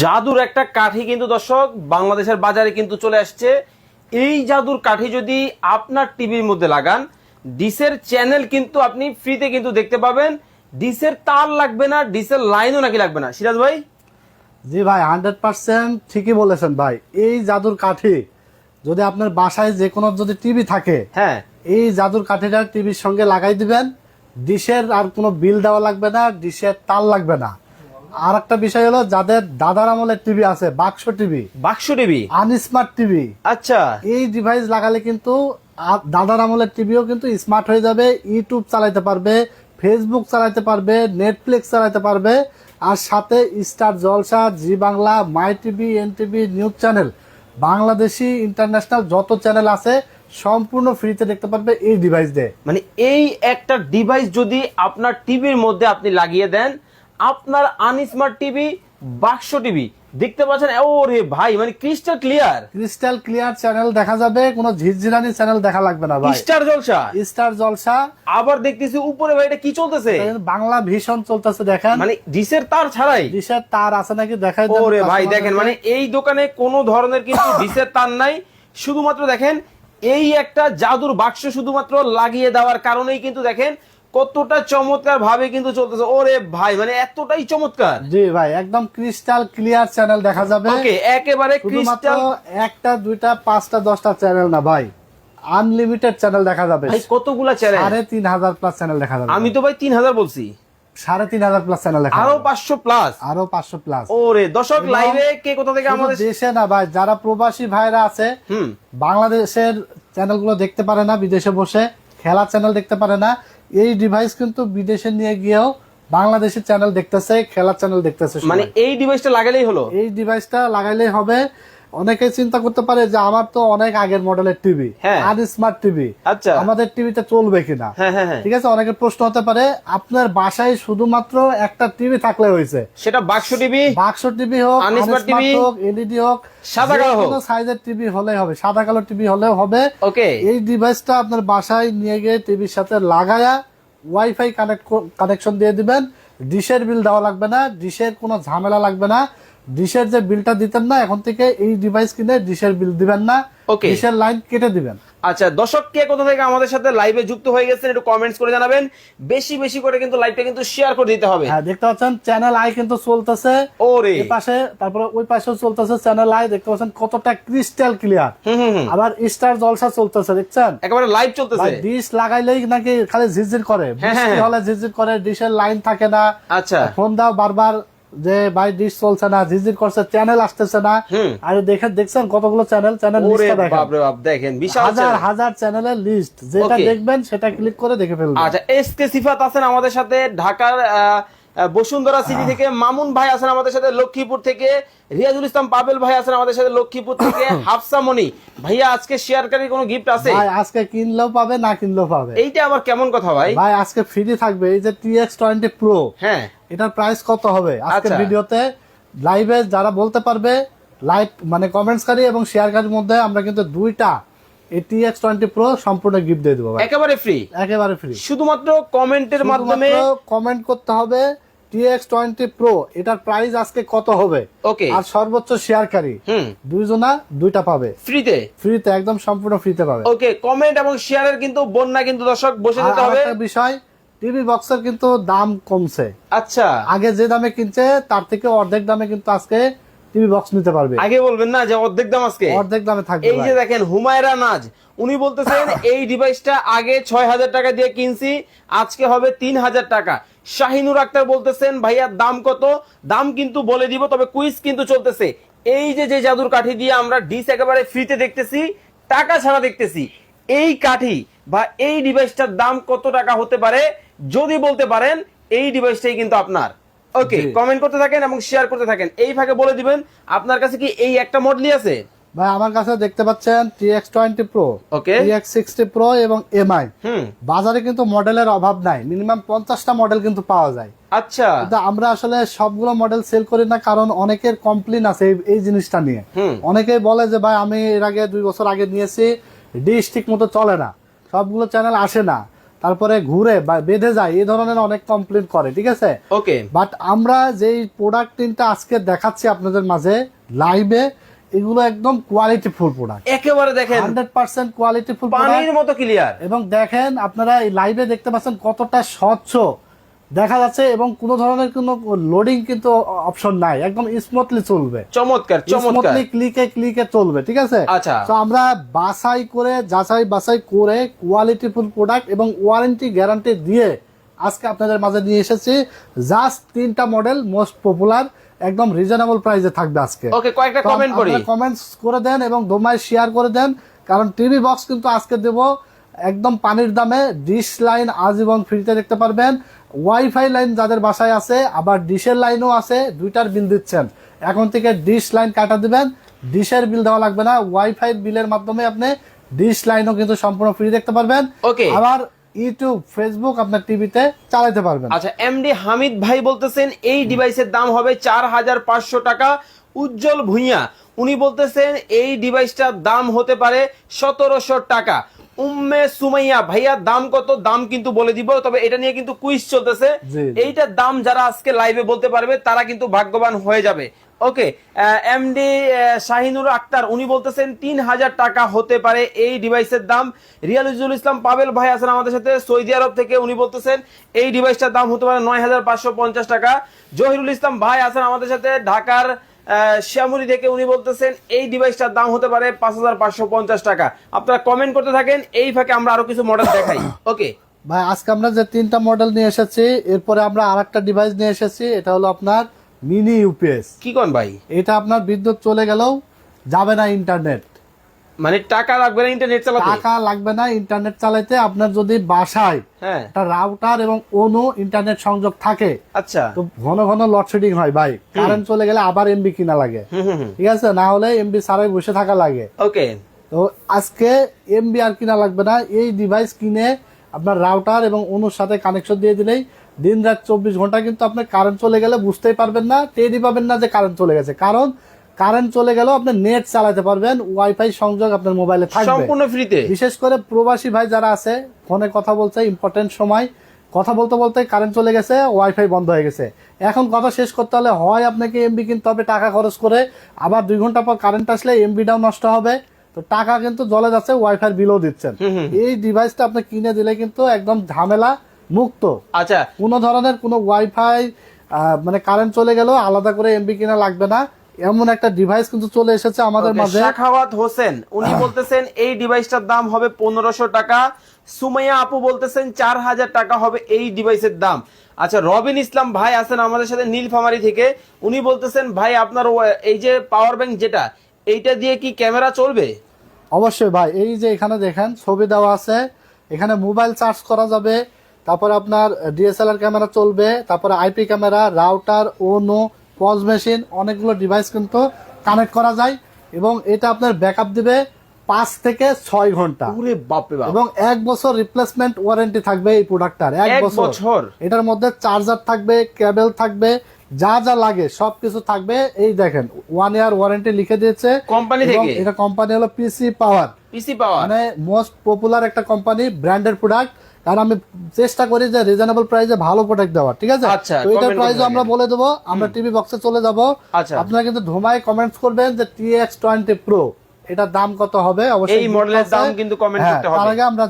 জাদুর একটা কাঠি কিন্তু দর্শক বাংলাদেশের বাজারে কিন্তু চলে আসছে। এই জাদুর কাঠি যদি আপনার টিভির মধ্যে লাগান ডিসের চ্যানেল কিন্তু আপনি ফ্রিতে কিন্তু দেখতে পাবেন। ডিসের তার লাগবে না ডিসের লাইনও নাকি লাগবে না। সিরাজ ভাই? জি ভাই হান্ড্রেড পার্সেন্ট ঠিকই বলেছেন ভাই। এই জাদুর কাঠি যদি আপনার বাসায় যে কোনো যদি টিভি থাকে হ্যাঁ। এই জাদুর কাঠিটা টিভির সঙ্গে লাগাই দিবেন। ডিশের আর কোনো বিল দেওয়া লাগবে না ডিশের তার লাগবে না। আর একটা বিষয় হলো যাদের দাদার আমলের টিভি আছে বাক্স টিভি বাক্স টিভি আনস্মার্ট টিভি আচ্ছা। এই ডিভাইস লাগালে কিন্তু দাদার আমলের টিভিও কিন্তু স্মার্ট হয়ে যাবে ইউটিউব চালাইতে পারবে ফেসবুক চালাইতে পারবে নেটফ্লিক্স চালাইতে পারবে আর সাথে star Jalsha Zee Bangla my TV N TV news channel Bangladeshi international যত চ্যানেল আছে সম্পূর্ণ ফ্রিতে দেখতে পারবে এই ডিভাইস দিয়ে। মানে এই একটা ডিভাইস যদি আপনার টিভির মধ্যে আপনি লাগিয়ে দেন আপনার আনস্মার্ট টিভি বাক্স টিভি দেখতে পাচ্ছেন? ও রে ভাই মানে crystal clear crystal clear channel দেখা যাবে কোনো ঝিরঝিরানি চ্যানেল দেখা লাগবে না ভাই। স্টার জলসা। স্টার জলসা। আবার দেখতেছি উপরে ভাই এটা কি চলতেছে? বাংলা ভীষণ চলতেছে দেখেন। মানে ডিসের তার ছাড়াই। ডিশের তার আছে নাকি দেখাই ওরে ভাই দেখেন মানে এই দোকানে কোনো ধরনের কিন্তু ডিসের তার নাই। শুধুমাত্র দেখেন এই একটা জাদুর বাক্স শুধুমাত্র লাগিয়ে দেওয়ার কারণেই কিন্তু দেখেন কতটা চমৎকার ভাবে কিন্তু চলতেছে। ওরে ভাই মানে এতটাই চমৎকার। জি ভাই একদম ক্রিস্টাল ক্লিয়ার চ্যানেল দেখা যাবে। ওকে একেবারে ক্রিস্টাল একটা দুইটা পাঁচটা দশটা চ্যানেল না ভাই। আনলিমিটেড চ্যানেল দেখা যাবে। ভাই কতগুলা চ্যানেল সাড়ে তিন হাজার প্লাস চ্যানেল দেখা যাবে। আমি তো ভাই তিন হাজার বলছি। সাড়ে তিন হাজার প্লাস চ্যানেল দেখা আরও পাঁচশো প্লাস আরও পাঁচশো প্লাস ওরে দর্শক লাইভে কে কোথা থেকে আমাদের দেশে না ভাই যারা প্রবাসী ভাইরা আছে বাংলাদেশের চ্যানেলগুলো দেখতে পারে না বিদেশে বসে খেলা চ্যানেল দেখতে পারে না এই ডিভাইস কিন্তু বিদেশে নিয়ে গিয়েও বাংলাদেশের চ্যানেল দেখতেছে খেলার চ্যানেল দেখতেছে মানে এই ডিভাইসটা লাগালেই হলো? এই ডিভাইসটা লাগাইলেই হবে। অনেকে চিন্তা করতে পারে যে আমার তো অনেক আগের মডেলের টিভি হ্যাঁ। আর স্মার্ট টিভি আচ্ছা। আমাদের টিভিতে চলবে কিনা? হ্যাঁ হ্যাঁ ঠিক আছে? অনেকের প্রশ্ন হতে পারে আপনার বাসায় শুধুমাত্র একটা টিভি থাকলে হয়েছে। সেটা বাক্স টিভি বাক্স টিভি হোক আনস্মার্ট TV, হোক এলইডি হোক সাদা কালো হোক। সাইজের টিভি হলেই হবে। সাদা কালো টিভি হলেও হবে। ওকে এই ডিভাইসটা আপনার বাসায় নিয়ে গিয়ে টিভির সাথে লাগায়া ওয়াইফাই কানেক্ট কানেকশন দিয়ে দিবেন। ডিশের বিল দেওয়া লাগবে না ডিশের কোনো ঝামেলা লাগবে না। ডিশের যে বিলটা দিতেন না এখন থেকে এই ডিভাইস কিনে ডিশের বিল দিবেন না Okay. ডিশের লাইন কেটে দিবেন। আচ্ছা দর্শক কে কোথা থেকে আমাদের সাথে লাইভে যুক্ত হয়ে গেছেন একটু কমেন্টস করে জানাবেন। বেশি বেশি করে কিন্তু লাইভটা কিন্তু শেয়ার করে দিতে হবে। হ্যাঁ দেখতে পাচ্ছেন চ্যানেল আই কিন্তু চলতেছে। ওরে। এই পাশে তারপরে ওই পাশেও চলতেছে চ্যানেল আই দেখতে পাচ্ছেন কতটা ক্রিস্টাল ক্লিয়ার হুম হুম হুম। আবার স্টার জলসা চলতেছে দেখছেন? একেবারে লাইভ চলতেছে। ডিশ লাগাইলেই নাকি খালি ঝিরঝির করে। হ্যাঁ, বৃষ্টি হ্যাঁ। হলে ঝিরঝির করে ডিশের লাইন থাকে না। আচ্ছা। ফোন দাও বারবার। যে ভাই ডিশ চলছে না ঝিরঝির করছে চ্যানেল আসতেছে না। আর দেখেন দেখছেন কতগুলো চ্যানেল চ্যানেল দেখেন। বাপ দেখেন হাজার হাজার চ্যানেলের লিস্ট যেটা দেখবেন সেটা ক্লিক করে দেখে ফেলবেন। আচ্ছা এস কে সিফাত আছেন আমাদের সাথে ঢাকার বসুন্ধরা সিটি থেকে মামুন ভাই আছেন আমাদের সাথে লক্ষ্মীপুর থেকে রিয়াজুল ইসলাম পাবেল ভাই আছেন আমাদের সাথে লক্ষ্মীপুর থেকে হাফসা মনি ভাইয়া আজকে শেয়ারকারী কোনো গিফট আছে? ভাই আজকে কিনলেও পাবে না কিনলেও পাবে। এইটা আবার কেমন কথা ভাই? ভাই আজকে ফ্রি থাকবে এই যে টিএক্স টোয়েন্টি প্রো হ্যাঁ। এটার প্রাইস কত হবে? আজকে আচ্ছা। ভিডিওতে লাইভে যারা বলতে পারবে লাইভ মানে কমেন্টসকারী এবং শেয়ারকারীর মধ্যে আমরা কিন্তু দুইটা এই টিএক্স টোয়েন্টি প্রো সম্পূর্ণ গিফট দিয়ে দেবো ভাই। একেবারে ফ্রি একেবারে ফ্রি শুধুমাত্র কমেন্টের মাধ্যমে কমেন্ট করতে হবে টিএক্স টোয়েন্টি প্রো এটার প্রাইস আজকে কত হবে? ওকে আর সর্বোচ্চ শেয়ারকারী দুইজনা দুইটা পাবে। ফ্রিতে ফ্রিতে একদম সম্পূর্ণ ফ্রিতে পাবে। ওকে কমেন্ট এবং শেয়ারের কিন্তু বন্যা কিন্তু দর্শক বসে যেতে হবে। বিষয় টিভি বক্সের কিন্তু দাম কমছে। আচ্ছা। আগে যে দামে কিনছে তার থেকে অর্ধেক দামে কিন্তু আজকে টিভি বক্স নিতে পারবে। আগে বলবেন না যে অর্ধেক দাম আজকে? অর্ধেক দামে থাকবে এই যে দেখেন হুমায়রা নাজ উনি বলতেছেন এই ডিভাইসটা আগে ছয় হাজার টাকা দিয়ে কিনছি আজকে হবে তিন হাজার টাকা। শাহিনুর আক্তার বলতেছেন ভাইয়া দাম কত? দাম কিন্তু বলে দিব তবে কুইজ কিন্তু চলতেছে। এই যে যে জাদুর কাঠি দিয়ে আমরা ডিস একেবারে ফ্রিতে দেখতেছি টাকা ছাড়া দেখতেছি। এই কাঠি বা এই ডিভাইসটার দাম কত টাকা হতে পারে যদি বলতে পারেন এই ডিভাইসটাই কিন্তু আপনার। ওকে কমেন্ট করতে থাকেন এবং শেয়ার করতে থাকেন। এই ফাঁকে বলে দিবেন আপনার কাছে কি এই একটা মডেলই আছে? ভাই আমার কাছে দেখতে পাচ্ছেন TX twenty pro okay TX sixty pro এবং এমআই হুম। বাজারে কিন্তু মডেলের অভাব নাই। মিনিমাম পঞ্চাশটা মডেল কিন্তু পাওয়া যায়। আচ্ছা। আমরা আসলে সবগুলো মডেল সেল করি না কারণ অনেকের কমপ্লেন আছে এই- জিনিসটা নিয়ে। অনেকেই বলে যে ভাই আমি এর আগে দুই বছর আগে নিয়েছি ঠিক মতো চলে না। সবগুলো চ্যানেল আসে না। তারপরে ঘুরে বা বেঁধে যায় এই ধরনের অনেক কমপ্লেন করে ঠিক আছে? ওকে বাট আমরা যেই প্রোডাক্ট তিনটা আজকে দেখাচ্ছি আপনাদের মাঝে লাইভে এগুলো একদম কোয়ালিটি ফুল প্রোডাক্ট একেবারে দেখেন হান্ড্রেড পার্সেন্ট কোয়ালিটি ফুল পানির মতো ক্লিয়ার এবং দেখেন আপনারা এই লাইভে দেখতে পাচ্ছেন কতটা স্বচ্ছ। দেখা যাচ্ছে এবং কোনো ধরনের কোনো লোডিং কিন্তু অপশন নাই। একদম স্মুথলি চলবে। চমৎকার চমৎকার। ক্লিকে ক্লিকে চলবে ঠিক আছে? আচ্ছা। তো আমরা বাছাই করে যাচাই বাছাই করে কোয়ালিটি ফুল প্রোডাক্ট এবং ওয়ারেন্টি গ্যারান্টি দিয়ে আজকে আপনাদের মাঝে নিয়ে এসেছি। জাস্ট তিনটা মডেল মোস্ট পপুলার একদম রিজনেবল প্রাইসে থাকবে আজকে। ওকে কয়েকটা কমেন্ট করি। কমেন্টস করে দেন এবং দোমায় শেয়ার করে দেন কারণ টিভি বক্স কিন্তু আজকে দেব। একদম পানির দামে ডিশ লাইন আজীবন ফ্রিতে দেখতে পারবেন। ওয়াইফাই লাইন যাদের বাসায় আছে আবার ডিশের লাইনও আছে দুইটার বিল দিচ্ছেন। এখন থেকে ডিশ লাইন কাটা দিবেন। ডিশের বিল দেওয়া লাগবে না। ওয়াইফাই বিলের মাধ্যমে আপনি ডিশ লাইনও কিন্তু সম্পূর্ণ ফ্রি দেখতে পারবেন. আবার ইউটিউব ফেসবুক আপনার টিভিতে চালাতে পারবেন। আচ্ছা এমডি হামিদ ভাই বলতেছেন এই ডিভাইসের দাম হবে চার হাজার পাঁচশো টাকা। উজ্জ্বল ভুইয়া উনি বলতেছেন এই ডিভাইসটার দাম হতে পারে সতেরোশো টাকা। উম্মে সুমাইয়া ভাইয়া দাম কত? দাম কিন্তু বলে দিব তবে এটা নিয়ে কিন্তু কুইজ চলতেছে। এইটার দাম যারা আজকে লাইভে বলতে পারবে তারা কিন্তু ভাগ্যবান হয়ে যাবে। ওকে এমডি শাহিনুর আক্তার উনি বলতেছেন তিন হাজার টাকা হতে পারে এই ডিভাইসের দাম। রিয়ালিজুল ইসলাম পাবেল ভাই আছেন আমাদের সাথে সৌদি আরব থেকে উনি বলতেছেন এই ডিভাইসটার দাম হতে পারে নয় হাজার পাঁচশো পঞ্চাশ টাকা। জহিরুল ইসলাম ভাই আছেন আমাদের সাথে ঢাকার আহ, দেখে উনি বলতেছেন এই ডিভাইসটার দাম হতে পারে পাঁচ হাজার পাঁচশো পঞ্চাশ টাকা। আপনারা কমেন্ট করতে থাকেন এই ফাঁকে আমরা আরও কিছু মডেল দেখাই। ওকে ভাই আজকে আমরা যে তিনটা মডেল নিয়ে এসেছি এরপরে আমরা আর একটা ডিভাইস নিয়ে এসেছি এটা হলো আপনার মিনি ইউপিএস কি কোন ভাই? এটা আপনার বিদ্যুৎ চলে গেলেও যাবে না ইন্টারনেট মানে টাকা লাগবে না ইন্টারনেট চালাতে? টাকা লাগবে না ইন্টারনেট চালাইতে। আপনার যদি বাসায় হ্যাঁ। একটা রাউটার এবং অনু ইন্টারনেট সংযোগ থাকে আচ্ছা। তো ঘন ঘন লোডশেডিং হয় ভাই। কারেন্ট চলে গেলে আবার এমবি কিনা লাগে। ঠিক আছে? না হলে এমবি ছাড়াই বসে থাকা লাগে। ওকে তো আজকে এমবি আর কিনা লাগবে না। এই ডিভাইস কিনে আপনার রাউটার এবং অনুর সাথে কানেকশন দিয়ে দিলেই দিন রাত চব্বিশ ঘণ্টা কিন্তু আপনার কারেন্ট চলে গেলে বুঝতেই পারবেন না টেরই পাবেন না যে কারেন্ট চলে গেছে। কারণ কারেন্ট চলে গেলেও আপনি নেট চালাতে পারবেন ওয়াইফাই সংযোগ আপনার মোবাইলে থাকবে। সম্পূর্ণ ফ্রিতে বিশেষ করে প্রবাসী ভাই যারা আছে ফোনে কথা বলছে ইম্পর্টেন্ট সময়। কথা বলতে বলতে কারেন্ট চলে গেছে ওয়াইফাই বন্ধ হয়ে গেছে। এখন কথা শেষ করতে হলে হয় আপনাকে এমবি কিনতে হবে টাকা খরচ করে। আবার দুই ঘণ্টা পর কারেন্ট আসলে এমবিটাও নষ্ট হবে। তো টাকা কিন্তু জলে যাচ্ছে ওয়াইফাই বিলও দিচ্ছেন এই ডিভাইসটা আপনি কিনে দিলে কিন্তু একদম ঝামেলা মুক্ত। আচ্ছা। কোনো ধরনের কোনো ওয়াইফাই মানে কারেন্ট চলে গেলেও আলাদা করে এমবি কিনা লাগবে না। এমন একটা ডিভাইস কিন্তু চলে এসেছে আমাদের মাঝে। শাখাওয়াত হোসেন উনি বলতেছেন এই ডিভাইসটার দাম হবে পনেরোশো টাকা। সুমাইয়া আপু বলতেছেন চার হাজার টাকা হবে এই ডিভাইসের দাম। আচ্ছা রবিন ইসলাম ভাই আছেন আমাদের সাথে নীলফামারি থেকে। উনি বলতেছেন ভাই আপনার এই যে পাওয়ার ব্যাংক যেটা এইটা দিয়ে কি ক্যামেরা চলবে? অবশ্যই ভাই এই যে এখানে দেখেন ছবি দেওয়া আছে। এখানে মোবাইল চার্জ করা যাবে। তারপর আপনার ডিএসএলআর ক্যামেরা চলবে। তারপরে আইপি ক্যামেরা রাউটার ওনো পজ মেশিন অনেকগুলো ডিভাইস কিন্তু কানেক্ট করা যায় এবং এটা আপনার ব্যাকআপ দিবে পাঁচ থেকে ছয় ঘণ্টা। পুরে বাপ। এবং এক বছর রিপ্লেসমেন্ট ওয়ারেন্টি থাকবে এই প্রোডাক্টটার এক বছর? এটার মধ্যে চার্জার থাকবে কেবল থাকবে যা যা লাগে সবকিছু থাকবে। এই দেখেন ওয়ান ইয়ার ওয়ারেন্টি লিখে দিয়েছে। কোম্পানি থেকে? এটা কোম্পানি হলো পিসি পাওয়ার পিসি পাওয়ার মানে মোস্ট পপুলার একটা কোম্পানি ব্র্যান্ডের প্রোডাক্ট কারণ আমি চেষ্টা করি যে রিজনেবল প্রাইসে ভালো প্রোডাক্ট দেওয়ার ঠিক আছে? আচ্ছা, তো এটার প্রাইস আমরা বলে দেবো আমরা টিভি বক্সে চলে যাব। আচ্ছা। আপনারা কিন্তু ধুমায় কমেন্টস করবেন যে টিএক্স টোয়েন্টি প্রো এটার দাম কত হবে? অবশ্যই এই মডেলের দাম কিন্তু comment হ্যাঁ, করতে হবে। তার আগে আমরা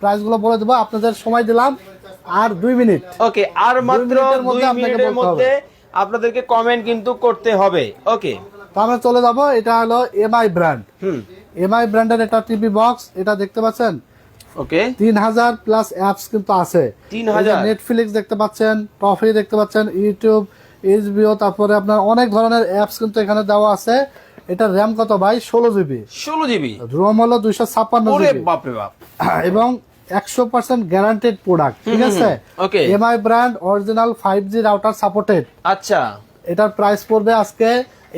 প্রাইসগুলো বলে দেবো আপনাদের সময় দিলাম আর দুই মিনিট। ওকে আর মাত্র দুই মিনিটের মধ্যে আপনাদেরকে কমেন্ট কিন্তু করতে হবে। ওকে তো আমরা চলে যাব এটা হলো এমআই ব্র্যান্ড হুম। এমআই ব্র্যান্ডের একটা টিভি বক্স এটা দেখতে পাচ্ছেন? ওকে? তিন হাজার প্লাস অ্যাপস কিন্তু আছে। 3000 নেটফ্লিক্স দেখতে পাচ্ছেন টফি দেখতে পাচ্ছেন ইউটিউব এইচবিও তারপরে আপনার অনেক ধরনের অ্যাপস কিন্তু এখানে দেওয়া আছে। এটা র্যাম কত ভাই? ষোলো জিবি ষোলো জিবি রোম হলো দুইশো ছাপ্পান্ন বাপরে বাপ। এবং একশো পার্সেন্ট গ্যারান্টেড প্রোডাক্ট ঠিক আছে. MI brand original five G router supported আচ্ছা। এটার প্রাইস পড়বে আজকে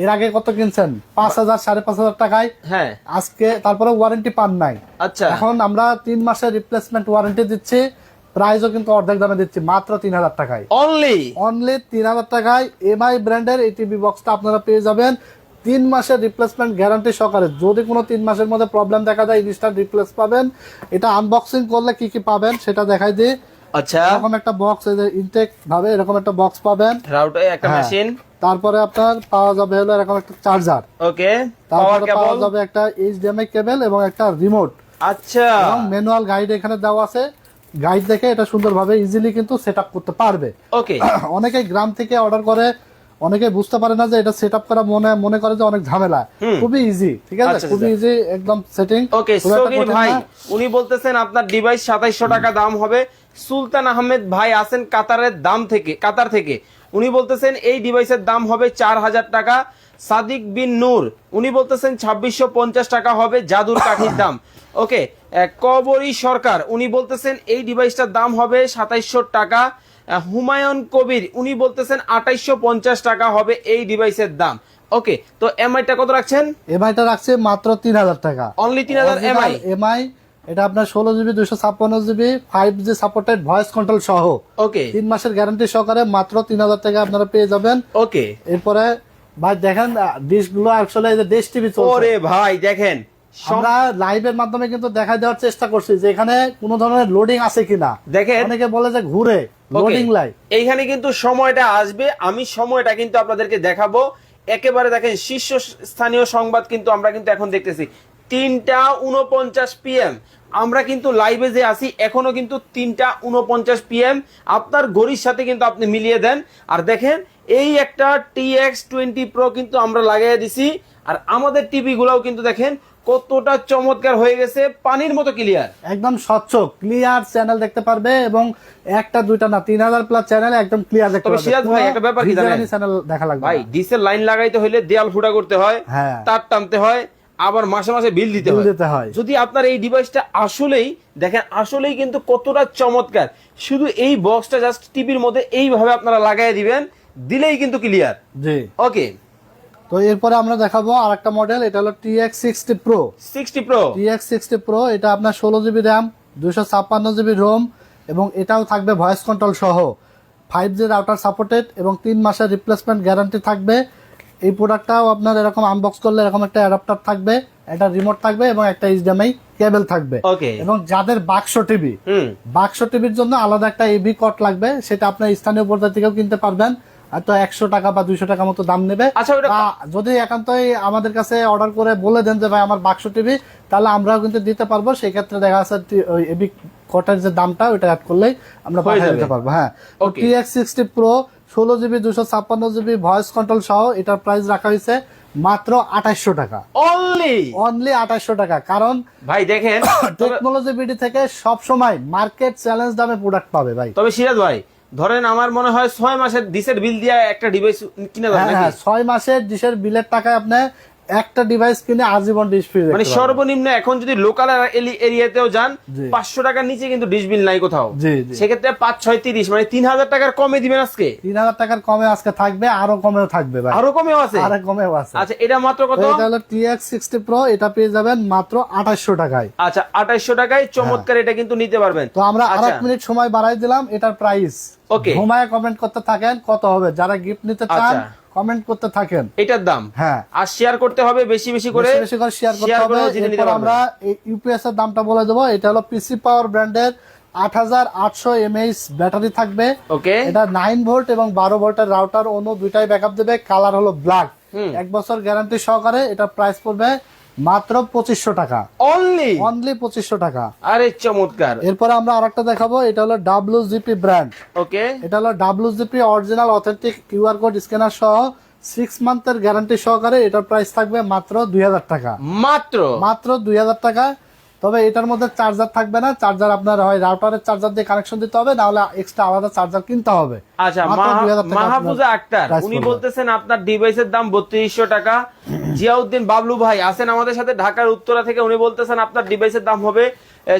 এর আগে কত কিনছেন? পাঁচ হাজার সাড়ে পাঁচ হাজার টাকায়? হ্যাঁ। আজকে তারপরে ওয়ারেন্টি পান নাই। আচ্ছা। এখন আমরা তিন মাসের রিপ্লেসমেন্ট ওয়ারেন্টি দিচ্ছি প্রাইসও কিন্তু অর্ধেক দামে দিচ্ছি মাত্র তিন হাজার টাকায়। অনলি অনলি তিন হাজার টাকায় এমআই ব্র্যান্ডের এই টিভি বক্সটা আপনারা পেয়ে যাবেন। তিন মাসের রিপ্লেসমেন্ট গ্যারান্টি সহকারে। যদি কোনো তিন মাসের মধ্যে প্রবলেম দেখা যায় ইনস্ট্যান্ট রিপ্লেস পাবেন। এটা আনবক্সিং করলে কি কি পাবেন সেটা দেখাই দিই। আচ্ছা। এরকম একটা বক্স ইনটেক ভাবে এরকম একটা বক্স পাবেন। রাউটার একটা হ্যাঁ। মেশিন তারপরে আপনার পাওয়া যাবে হলো এরকম একটা চার্জার ওকে তারপরে পাওয়া যাবে একটা এইচডিএমআই কেবল এবং একটা রিমোট আচ্ছা। এবং ম্যানুয়াল গাইড এখানে দেওয়া আছে। গাইড দেখে এটা সুন্দরভাবে ইজিলি কিন্তু সেট করতে পারবে। ওকে অনেকে গ্রাম থেকে অর্ডার করে অনেকে বুঝতে পারে না যে এটা সেট আপ করা মনে মনে করে যে অনেক ঝামেলা। খুবই ইজি ঠিক আছে? আচ্ছা, খুবই ইজি একদম সেটিং ওকে সগির ভাই উনি বলতেছেন আপনার ডিভাইস সাতাইশশো টাকা দাম হবে। সুলতান আহমেদ ভাই আছেন কাতারের দাম থেকে কাতার থেকে। উনি বলতেছেন এই ডিভাইসের দাম হবে চার হাজার টাকা। সাদিক বিন নূর উনি বলতেছেন ছাব্বিশশো পঞ্চাশ টাকা হবে জাদুর কাঠির দাম। ওকে কবরী সরকার উনি বলতেছেন এই ডিভাইসটার দাম হবে সাতাইশশো টাকা। হুমায়ুন কবির উনি বলতেছেন আঠাইশশো পঞ্চাশ টাকা হবে এই ডিভাইসের দাম। ওকে তো এমআইটা কত রাখছেন? এমআইটা রাখছে মাত্র তিন হাজার টাকা। অনলি তিন হাজার এমআই এমআই এটা আপনার ষোলো জিবি দুশো ছাপ্পান্ন GB five G supported voice control সহ। ওকে তিন মাসের গ্যারান্টি সহকারে মাত্র তিন হাজার টাকা আপনারা পেয়ে যাবেন। ওকে এরপরে ভাই দেখেন ডিশগুলো আসলে ডিশ টিভি চলছে। ভাই দেখেন আমরা লাইভের মাধ্যমে কিন্তু দেখা দেওয়ার চেষ্টা করছি যে এখানে কোনো ধরনের লোডিং আছে কিনা। দেখেন অনেকে বলে যে ঘুরে লোডিং লাইভ এইখানে কিন্তু সময়টা আসবে আমি সময়টা কিন্তু আপনাদেরকে দেখাবো। একেবারে দেখেন শীর্ষ স্থানীয় সংবাদ কিন্তু আমরা কিন্তু এখন দেখতেছি। তিনটা উনপঞ্চাশ পিএম আমরা কিন্তু লাইভে যে আছি এখনও কিন্তু তিনটা উনপঞ্চাশ পিএম আপনার ঘড়ির সাথে কিন্তু আপনি মিলিয়ে দেন আর দেখেন এই একটা টি এক্স টোয়েন্টি প্রো কিন্তু আমরা লাগিয়ে দিছি আর আমাদের টিভি গুলাও কিন্তু দেখেন কতটা চমৎকার হয়ে গেছে পানির মতো ক্লিয়ার একদম স্বচ্ছ ক্লিয়ার চ্যানেল দেখতে পারবে এবং একটা দুইটা না তিন হাজার প্লাস চ্যানেল একদম ক্লিয়ার দেখতে পারবে সিরাজ ভাই, একটা ব্যাপার কি জানেন? চ্যানেল দেখা লাগবে ভাই না। ডিসেল লাইন লাগাইতে হইলে দেয়াল ফুটা করতে হয় হ্যাঁ। তার টানতে হয় আবার মাসে মাসে বিল দিতে হয়। দিতে হয়। যদি আপনার এই ডিভাইসটা আসলেই দেখেন আসলেই কিন্তু কতটা চমৎকার। শুধু এই বক্সটা জাস্ট টিভির মধ্যে এইভাবে আপনারা লাগাই দিবেন দিলেই কিন্তু ক্লিয়ার জি। ওকে তো এরপরে আমরা দেখাবো আরেকটা মডেল এটা হলো TX sixty pro sixty pro TX sixty pro এটা আপনার ষোলো জিবি র্যাম দুশো ছাপ্পান্ন জিবি রোম এবং এটাও থাকবে ভয়েস কন্ট্রোল সহ। ফাইভ জি রাউটার সাপোর্টেড এবং তিন মাসের রিপ্লেসমেন্ট গ্যারান্টি থাকবে। এই প্রোডাক্টটাও আপনার এরকম আনবক্স করলে এরকম একটা অ্যাডাপ্টার থাকবে একটা রিমোট থাকবে এবং একটা এইচডিএমআই কেবল থাকবে। এবং যাদের বাক্স টিভি বাক্স টিভির জন্য আলাদা একটা এবি কট লাগবে সেটা আপনার স্থানীয় পর্যায়ে থেকেও কিনতে পারবেন। হয়তো একশো টাকা বা দুইশো টাকা মতো দাম নেবে। আচ্ছা, যদি একান্তই আমাদের কাছে অর্ডার করে বলে দেন যে ভাই আমার বাক্স টিভি তাহলে আমরাও কিন্তু দিতে পারব। সেই ক্ষেত্রে দেখা যাচ্ছে ওই এবি কটের যে দামটা ওইটা অ্যাড করলেই আমরা পাঠিয়ে। দিতে পারব। হ্যাঁ. টি এক্স সিক্সটি প্রো ষোলো জিবি দুশো ছাপ্পান্ন জিবি ভয়েস কন্ট্রোল সহ এটার প্রাইস রাখা হয়েছে মাত্র আঠাশশো টাকা। অনলি অনলি আঠাশশো টাকা। কারণ ভাই দেখেন টেকনোলজি বিডি থেকে সব সময় মার্কেট চ্যালেঞ্জ দামে প্রোডাক্ট পাবে ভাই। তবে সিরাজ ভাই ধরেন আমার মনে হয় ছয় মাসের ডিসের বিল দিয়ে একটা ডিভাইস কিনে দেয় হ্যাঁ হ্যাঁ ছয় মাসের ডিসের বিলের টাকায় আপনি একটা ডিভাইস কিনে আজীবন ডিশ ফ্রি মানে সর্বনিম্ন এখন যদি লোকাল এরিয়াতেও যান। পাঁচশো টাকার নিচে কিন্তু ডিশ বিল নাই কোথাও। সেক্ষেত্রে পাঁচ ছয় তিরিশ মানে তিন হাজার টাকার কমে দিবেন আজকে? তিন হাজার টাকার কমে আজকে থাকবে আরও কমেও থাকবে ভাই। আরও কমেও আছে? আরও কমেও আছে। আচ্ছা এটা মাত্র কত? তো এটা হলো টিএক্স সিক্সটি প্রো এটা পেয়ে যাবেন মাত্র আঠাশশো টাকায়। আচ্ছা আঠাইশশো টাকায় চমৎকার এটা কিন্তু নিতে পারবেন। তো আমরা আর আচ্ছা। এক মিনিট সময় বাড়াই দিলাম এটার প্রাইস ওকে ঘুমায় কমেন্ট করতে থাকেন কত হবে? যারা গিফট নিতে চান আচ্ছা। কমেন্ট করতে থাকেন। এটার দাম। হ্যাঁ। আর শেয়ার করতে হবে বেশি বেশি করে বেশি করে শেয়ার করতে হবে। এরপর আমরা এই ইউপিএস এর দামটা বলে দেবো। এটা হলো পিসি পাওয়ার ব্র্যান্ডের আট হাজার আটশো এমএইচ ব্যাটারি থাকবে। ওকে এটা নাইন ভোল্ট এবং বারো ভোল্টের রাউটার অন্য দুইটাই ব্যাকআপ দেবে। কালার হলো ব্ল্যাক এক বছর গ্যারান্টি সহকারে এটা প্রাইস পড়বে মাত্র পঁচিশশো টাকা। অনলি অনলি পঁচিশশো টাকা। আরে চমৎকার। এরপর আমরা আরেকটা দেখাবো এটা হলো ডাব্লিউ জিপি ব্র্যান্ড ওকে। এটা হলো W GP original authentic QR code scanner সহ সিক্স মান্থের গ্যারান্টি সহকারে এটার প্রাইস থাকবে মাত্র দুই হাজার টাকা। মাত্র? মাত্র দুই হাজার টাকা। তবে এটার মধ্যে চার্জার থাকবে না। চার্জার আপনার হয় রাউটারের চার্জার দিয়ে কানেকশন দিতে হবে না হলে এক্সট্রা আলাদা চার্জার কিনতে হবে। আচ্ছা মাত্র মাহা- 2000 টাকা মাহফুজা আক্তার উনি বলতেছেন আপনার ডিভাইসের দাম বত্রিশশো টাকা। জিয়াউদ্দিন বাবলু ভাই আছেন আমাদের সাথে ঢাকার উত্তরা থেকে উনি বলতেছেন আপনার ডিভাইসের দাম হবে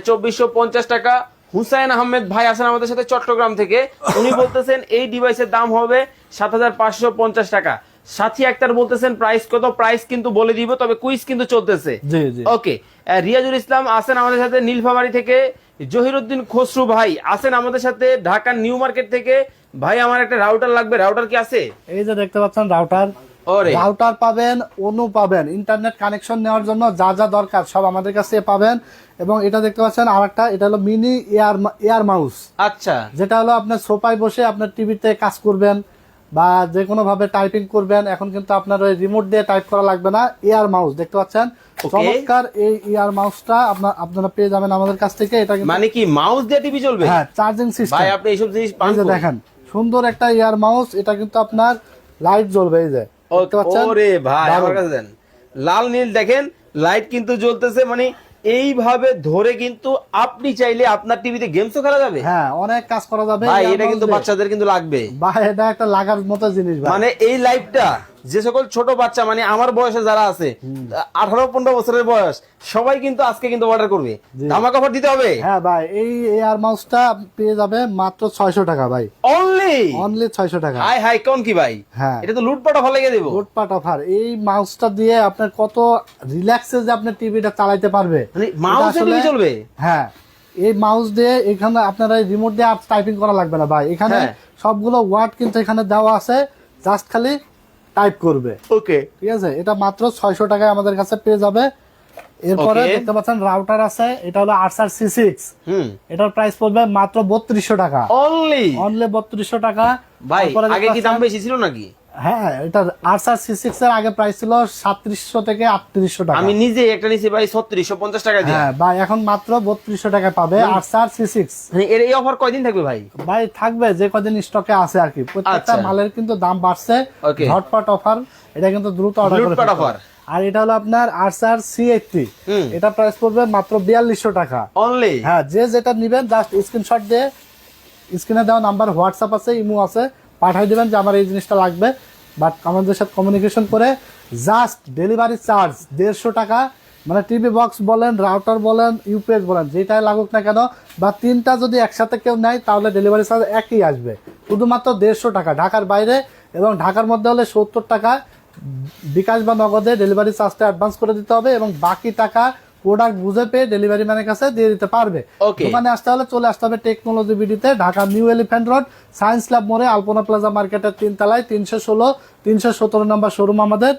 চব্বিশশো পঞ্চাশ টাকা। হুসাইন আহমেদ ভাই আছেন আমাদের সাথে চট্টগ্রাম থেকে উনি বলতেছেন এই ডিভাইসের দাম হবে সাত হাজার পাঁচশো পঞ্চাশ টাকা। সাথী আক্তার বলতেছেন প্রাইস কত? প্রাইস কিন্তু বলে দিব তবে কুইজ কিন্তু চলতেছে। ওকে রিয়াজুল ইসলাম আছেন আমাদের সাথে নীলফামারি থেকে। জহিরুদ্দিন খসরু ভাই আছেন আমাদের সাথে ঢাকার নিউ মার্কেট থেকে। ভাই আমার একটা রাউটার লাগবে রাউটার কি আছে? এই যে দেখতে পাচ্ছেন রাউটার। রাউটার পাবেন অনু পাবেন। ইন্টারনেট কানেকশন নেওয়ার জন্য যা যা দরকার সব আমাদের কাছে পাবেন। এবং এটা দেখতে পাচ্ছেন আরেকটা এটা হলো মিনি এয়ার এয়ার মাউস। আচ্ছা। যেটা হলো আপনার সোফায় বসে আপনার টিভিতে কাজ করবেন। বা যে কোনো ভাবে টাইপিং করবেন এখন কিন্তু আপনার ওই রিমোট দিয়ে টাইপ করা লাগবে না এয়ার মাউস দেখতে পাচ্ছেন? চমৎকার এই ইয়ার মাউসটা আপনার আপনারা পেয়ে যাবেন আমাদের কাছ থেকে এটা মানে কি মাউস দিয়ে টিভি চলবে? হ্যাঁ চার্জিং ভাই সিস্টেম আপনি এইসব জিনিস পান দেখেন সুন্দর একটা ইয়ার মাউস এটা কিন্তু আপনার লাইট জ্বলবে এই যে। দেখতে পাচ্ছেন? ওরে ভাই আমার কাছে দেন। লাল নীল দেখেন লাইট কিন্তু জ্বলতেছে মানে এইভাবে ধরে কিন্তু আপনি চাইলে আপনার টিভিতে গেমসও খেলা যাবে। হ্যাঁ অনেক কাজ করা যাবে ভাই এটা কিন্তু বাচ্চাদের কিন্তু লাগবে। ভাই এটা একটা লাগার মতো জিনিস মানে এই লাইভটা যে সকল ছোট বাচ্চা মানে আমার বয়সে যারা আছে আঠারো পনেরো বছরের বয়স সবাই কিন্তু আজকে কিন্তু অর্ডার করবে। ধামাকা অফার দিতে হবে? হ্যাঁ ভাই এই এয়ার মাউসটা পেয়ে যাবে মাত্র ছয়শো টাকা ভাই। অনলি অনলি ছয়শো টাকা। হাই হাই কোন কি ভাই? হ্যাঁ। এটা তো লুটপাট অফার লেগে দেবো। লুটপাট অফার এই মাউসটা দিয়ে আপনার কত রিল্যাক্সে যে আপনার টিভিটা চালাইতে পারবে। মানে মাউস আসলে- চলবে? হ্যাঁ। এই মাউস দিয়ে এখানে আপনারা রিমোট দিয়ে আর টাইপিং করা লাগবে না ভাই। এখানে হ্যাঁ। সবগুলো ওয়ার্ড কিন্তু এখানে দেওয়া আছে। জাস্ট খালি টাইপ করবে। ওকে। ঠিক আছে? এটা মাত্র ছয়শো টাকায় আমাদের কাছে পেয়ে যাবে। এরপরে দেখতে পাচ্ছেন রাউটার আছে। এটা হলো আরসার সি সিক্স হুম। এটার প্রাইস পড়বে মাত্র বত্রিশশো টাকা। অনলি অনলি বত্রিশশো টাকা। ভাই আগে কি দাম বেশি ছিল নাকি? হ্যাঁ এটা আরসার সি সিক্স এর আগে প্রাইস ছিল সাতত্রিশশো থেকে আটত্রিশশো টাকা। আমি নিজে একটা নিছি ভাই ছত্রিশশো পঞ্চাশ টাকা দিয়ে। হ্যাঁ ভাই এখন মাত্র বত্রিশশো টাকা পাবে আরসার সি সিক্স এর এই অফার কয়দিন থাকবে ভাই? ভাই থাকবে যে কদিন স্টকে আছে আর কি। প্রত্যেকটা আচ্ছা। মালের কিন্তু দাম বাড়ছে। ঝটপট অফার এটা কিন্তু দ্রুত অর্ডার করে। হবে। আর এটা হলো আপনার আরসার সি এইটটি এটা প্রাইস পড়বে মাত্র বিয়াল্লিশশো টাকা। অনলি হ্যাঁ যে যেটা নিবেন জাস্ট স্ক্রিনশট দিয়ে স্ক্রিনে দেওয়া নাম্বার হোয়াটসঅ্যাপ আছে ইমো আছে। পাঠিয়ে দেবেন যে আমার এই জিনিসটা লাগবে। বাট আমাদের সাথে কমিউনিকেশন করে জাস্ট ডেলিভারি চার্জ দেড়শো টাকা। মানে টিভি বক্স বলেন রাউটার বলেন ইউপিএস বলেন, যেটাই লাগুক না কেন, বা তিনটা যদি একসাথে কেউ নেয়, তাহলে ডেলিভারি চার্জ একই আসবে। শুধুমাত্র দেড়শো টাকা ঢাকার বাইরে এবং ঢাকার মধ্যে হলে সত্তর টাকা বিকাশ বা নগদে ডেলিভারি চার্জটা অ্যাডভান্স করে দিতে হবে এবং বাকি টাকা প্রোডাক্ট বুঝে পেয়ে ডেলিভারি ম্যানের কাছে দিয়ে দিতে পারবে. দোকানে আসতে হলে চলে আসতে হবে technology বিডিতে Dhaka new elephant road science lab মোড়ে আলপনা প্লাজা মার্কেটের তিন তলায় তিনশো ষোলো তিনশো সতেরো নম্বর শোরুম আমাদের।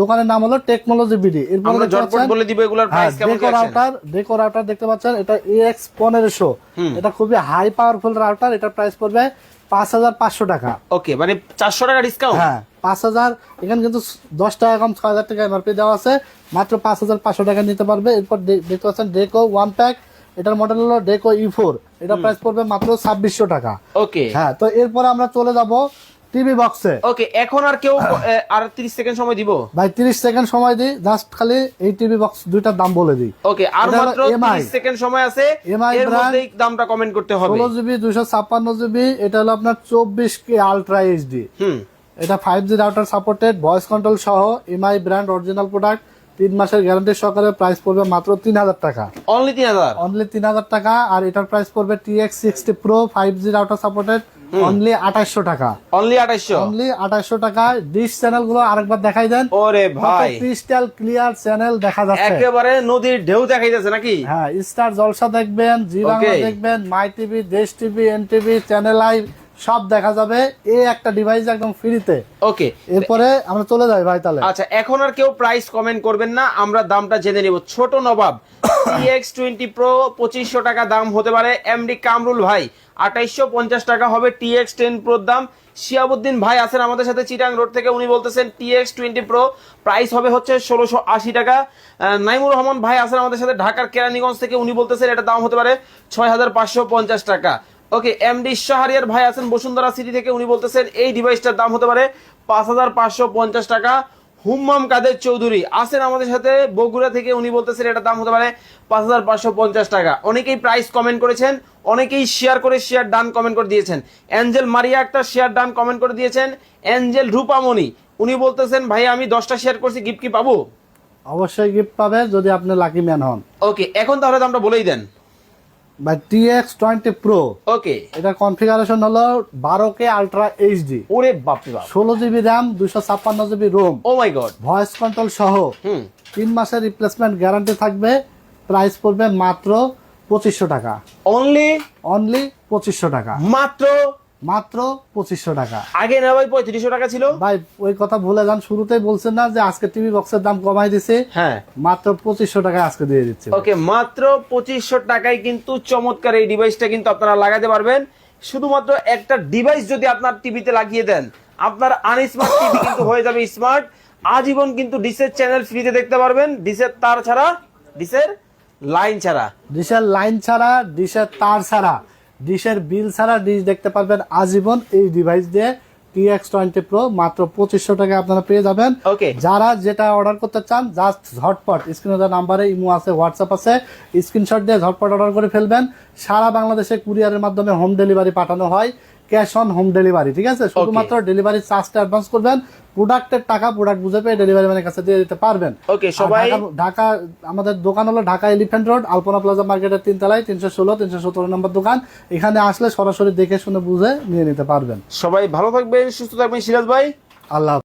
দোকানের নাম হলো টেকনোলজি বিডি এরপরে আমরা দেখতে বলে দিব এগুলোর প্রাইস কেমন ডেকো রাউটার ডেকো রাউটার দেখতে পাচ্ছেন এটা এক্স পনেরোশো। এটা খুবই হাই পাওয়ারফুল রাউটার এটার প্রাইস পড়বে পাঁচ হাজার পাঁচশো টাকা। ওকে মানে চারশো টাকা ডিসকাউন্ট হ্যাঁ পাঁচ হাজার এখানে কিন্তু দশ টাকা কম ছয় হাজার টাকা এমআরপি দেওয়া আছে। মাত্র পাঁচ হাজার পাঁচশো টাকা নিতে পারবে। এরপর দেখতে পাচ্ছেন ডেকো ওয়ান প্যাক এটার মডেল হলো ডেকো ই ফোর এটা প্রাইস পড়বে মাত্র ছাব্বিশশো টাকা। ওকে। হ্যাঁ তো এরপরে আমরা চলে যাব টিভি বক্সে ওকে এখন আর কেউ আর 30 সেকেন্ড সময় দিব? ভাই তিরিশ সেকেন্ড সময় দিই জাস্ট খালি এই টিভি বক্স দুইটার দাম বলে দিই। ওকে আর মাত্র 30 সেকেন্ড সময় আছে এর। মধ্যেই দামটা কমেন্ট করতে হবে। ষোলো জিবি দুইশো ছাপ্পান্ন জিবি এটা হলো আপনার চব্বিশ কে আলট্রা এইচডি হুম। এটা five G router supported voice control সহ এমআই ব্র্যান্ড অরিজিনাল প্রোডাক্ট তিন মাসের গ্যারান্টি সহকারে প্রাইস পড়বে মাত্র তিন হাজার টাকা। অনলি 3000 অনলি তিন হাজার টাকা আর এটার প্রাইস পড়বে T X sixty pro five G router supported only আঠাশশো টাকা। অনলি 2800 অনলি আঠাশশো টাকা। ডিশ চ্যানেলগুলো আরেকবার দেখাই দেন। ওরে ভাই। ক্রিস্টাল ক্লিয়ার চ্যানেল দেখা যাচ্ছে। একেবারে নদীর ঢেউ দেখাইতেছে নাকি? হ্যাঁ স্টার জলসা দেখবেন জি বাংলা দেখবেন my TV Desh TV N TV channel I সব দেখা যাবে। এই একটা ডিভাইস একদম ফ্রিতে ওকে এরপরে আমরা চলে যাই ভাই তাহলে। আচ্ছা এখন আর কেউ প্রাইস কমেন্ট করবেন না আমরা দামটা জেনে নিব। ছোট নবাব সিএক্স টোয়েন্টি প্রো পঁচিশশো টাকা দাম হতে পারে। এমডি কামরুল ভাই আঠাইশশো পঞ্চাশ টাকা হবে টিএক্স টেন প্রোর দাম। শিয়াবুদ্দিন ভাই আছেন আমাদের সাথে চিটাং রোড থেকে। উনি বলতেছেন টিএক্স টোয়েন্টি প্রো প্রাইস হবে হচ্ছে ষোলোশো আশি টাকা। নাইমুর রহমান ভাই আছেন আমাদের সাথে ঢাকার কেরানীগঞ্জ থেকে। উনি বলতেছেন এটা দাম হতে পারে ছয় হাজার পাঁচশো পঞ্চাশ টাকা। ওকে এমডি শাহরিয়ার ভাই আছেন বসুন্ধরা সিটি থেকে। উনি বলতেছেন এই ডিভাইসটার দাম হতে পারে পাঁচ হাজার পাঁচশো পঞ্চাশ টাকা। হুম্মাম কাদের চৌধুরী আছেন আমাদের সাথে। বগুড়া থেকে উনি বলতেছেন এটা দাম হতে পারে পাঁচ হাজার পাঁচশো পঞ্চাশ টাকা। অনেকেই প্রাইস কমেন্ট করেছেন অনেকেই শেয়ার করে শেয়ার ডান কমেন্ট করে দিয়েছেন। অ্যাঞ্জেল মারিয়া একটা শেয়ার ডান কমেন্ট করে দিয়েছেন। অ্যাঞ্জেল রূপামণি উনি বলতেছেন ভাই আমি দশটা শেয়ার করছি গিফট কি পাবো? অবশ্যই গিফট পাবে যদি আপনি লাকি ম্যান হন। ওকে এখন তাহলে দামটা বলেই দেন। বা T X twenty pro okay এটা কনফিগারেশন হলো বারো কে আলট্রা এইচডি ওরে বাপরে বাপ। ষোলো জিবি র্যাম দুইশো ছাপ্পান্ন GB ROM oh my god voice control সহ হুম। তিন মাসের রিপ্লেসমেন্ট গ্যারান্টি থাকবে। প্রাইস পড়বে মাত্র পঁচিশশো টাকা। অনলি অনলি পঁচিশশো টাকা। মাত্র মাত্র পঁচিশশো টাকা। আগে না ভাই পঁয়ত্রিশশো টাকা ছিল? ভাই ওই কথা ভুলে যান শুরুতেই বলছেন না যে আজকে টিভি বক্সের দাম কমাই দিছে। হ্যাঁ। মাত্র পঁচিশশো টাকা আজকে দিয়ে দিচ্ছে। ওকে মাত্র পঁচিশশো টাকায় কিন্তু চমৎকার এই ডিভাইসটা কিন্তু আপনারা লাগাতে পারবেন। শুধুমাত্র একটা ডিভাইস যদি আপনার টিভিতে লাগিয়ে দেন আপনার আনস্মার্ট টিভি কিন্তু হয়ে যাবে স্মার্ট আজীবন কিন্তু ডিসের চ্যানেল ফ্রিতে দেখতে পারবেন। ডিসের তার ছাড়া ডিসের লাইন ছাড়া। ডিশের লাইন ছাড়া ডিসের তার ছাড়া। ডিশের বিল ছাড়া ডিশ দেখতে পারবেন আজীবন এই ডিভাইস দিয়ে টি এক্স টোয়েন্টি প্রো মাত্র পঁচিশশো টাকা আপনারা পেয়ে যাবেন। যারা যেটা অর্ডার করতে চান জাস্ট ঝটপট স্ক্রিনে দেওয়া নাম্বারে ইমো আছে হোয়াটসঅ্যাপ আছে স্ক্রিনশট দিয়ে ঝটপট অর্ডার করে ফেলবেন। সারা বাংলাদেশে কুরিয়ারের মাধ্যমে হোম ডেলিভারি পাঠানো হয়। ক্যাশ অন হোম ডেলিভারি ঠিক আছে? শুধুমাত্র ডেলিভারি চার্জটা অ্যাডভান্স করবেন প্রোডাক্টের টাকা প্রোডাক্ট বুঝে পেয়ে ডেলিভারি ম্যানের কাছে দিয়ে দিতে পারবেন। ওকে সবাই ঢাকা- আমাদের দোকান হলো Dhaka elephant road Alpana plaza মার্কেটের তিনতলায় তিনশো ষোলো তিনশো সতেরো নম্বর দোকান। এখানে আসলে সরাসরি দেখে শুনে বুঝে নিয়ে নিতে পারবেন। সবাই ভালো থাকবেন সুস্থ থাকবেন সিরাজ ভাই। আল্লাহ।